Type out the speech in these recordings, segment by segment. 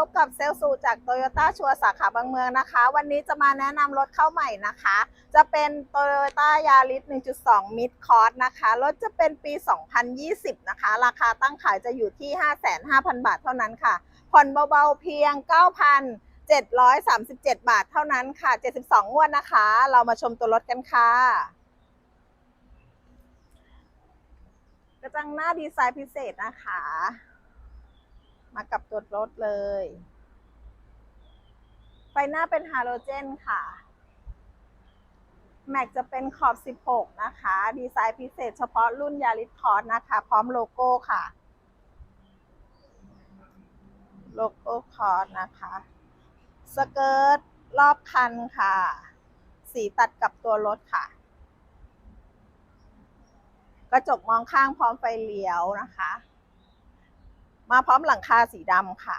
พบกับเซลลสูจากโตโยต้าชัวสาขาบางเมืองนะคะ วันนี้จะมาแนะนำรถเข้าใหม่นะคะ จะเป็นโตโยต้ายาริส1.2 Mid Cost นะคะ รถจะเป็นปี 2020 นะคะ ราคาตั้งขายจะอยู่ที่ 55,000 บาทเท่านั้นค่ะ ผ่อนเบาๆเพียง 9,737 บาทเท่านั้นค่ะ 72 งวดนะคะ เรามาชมตัวรถกันค่ะกระจังหน้าดีไซน์พิเศษนะคะ มากับตัวรถเลย ไฟหน้าเป็นฮาโลเจนค่ะแม็กจะเป็นขอบ 16 นะคะ ดีไซน์พิเศษเฉพาะรุ่นยาริสคอร์สนะคะ พร้อมโลโก้ค่ะ โลโก้คอร์สนะคะ สเกิร์ตรอบคันค่ะ สีตัดกับตัวรถค่ะ กระจกมองข้างพร้อมไฟเลี้ยวนะคะ มาพร้อมหลังคาสีดำค่ะ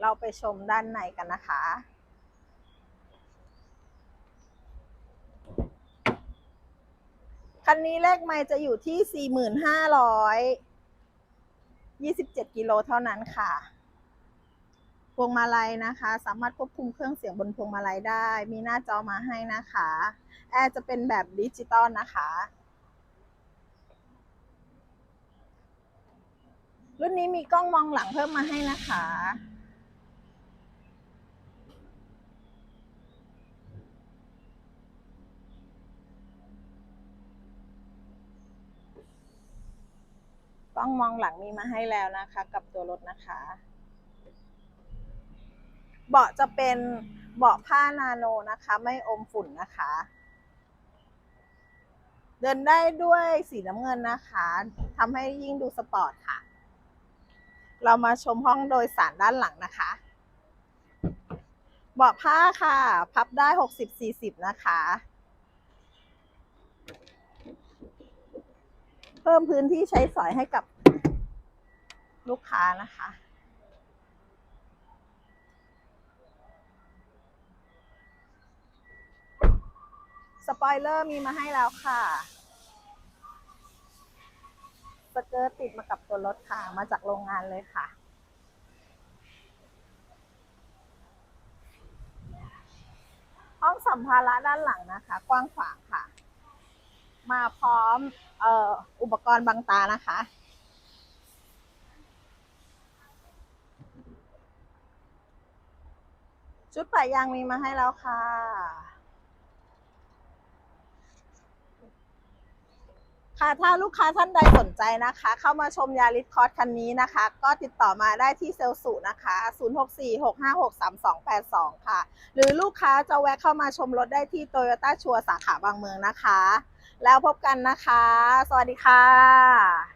เราไปชมด้านในกันนะคะ คันนี้เลขไม่จะอยู่ที่ 4,527 กิโลเท่านั้นค่ะ พวงมาลัยนะคะ สามารถควบคุมเครื่องเสียงบนพวงมาลัยได้ มีหน้าจอมาให้นะคะ แอร์จะเป็นแบบดิจิตอลนะคะ รุ่นนี้มีกล้องมองหลังเพิ่มมาให้นะคะ กล้องมองหลังมีมาให้แล้วนะคะ กับตัวรถนะคะ เบาะจะเป็นเบาะผ้านาโนนะคะ ไม่อมฝุ่นนะคะ เดินได้ด้วยสีน้ำเงินนะคะทำให้ยิ่งดูสปอร์ตค่ะ เรามาชมห้องโดยสารด้านหลังนะคะ เบาะผ้าค่ะ พับได้ 60-40 นะคะ เพิ่มพื้นที่ใช้สอยให้กับลูกค้านะคะ สปอยเลอร์มีมาให้แล้วค่ะ สเกิร์ตติดมากับตัวรถค่ะ มาจากโรงงานเลยค่ะ ห้องสัมภาระด้านหลังนะคะ กว้างขวางค่ะ มาพร้อมอออุปกรณ์บังตานะคะชุดปะยางมีมาให้แล้วค่ะ ค่ะถ้าลูกค้าท่านใดสนใจนะคะ เข้ามาชมยาริสคอร์สคันนี้นะคะ ก็ติดต่อมาได้ที่เซลล์สูนะคะ 0646563282 ค่ะ หรือลูกค้าจะแวะเข้ามาชมรถได้ที่โตโยต้าชัวสาขาบางเมืองนะคะ แล้วพบกันนะคะ สวัสดีค่ะ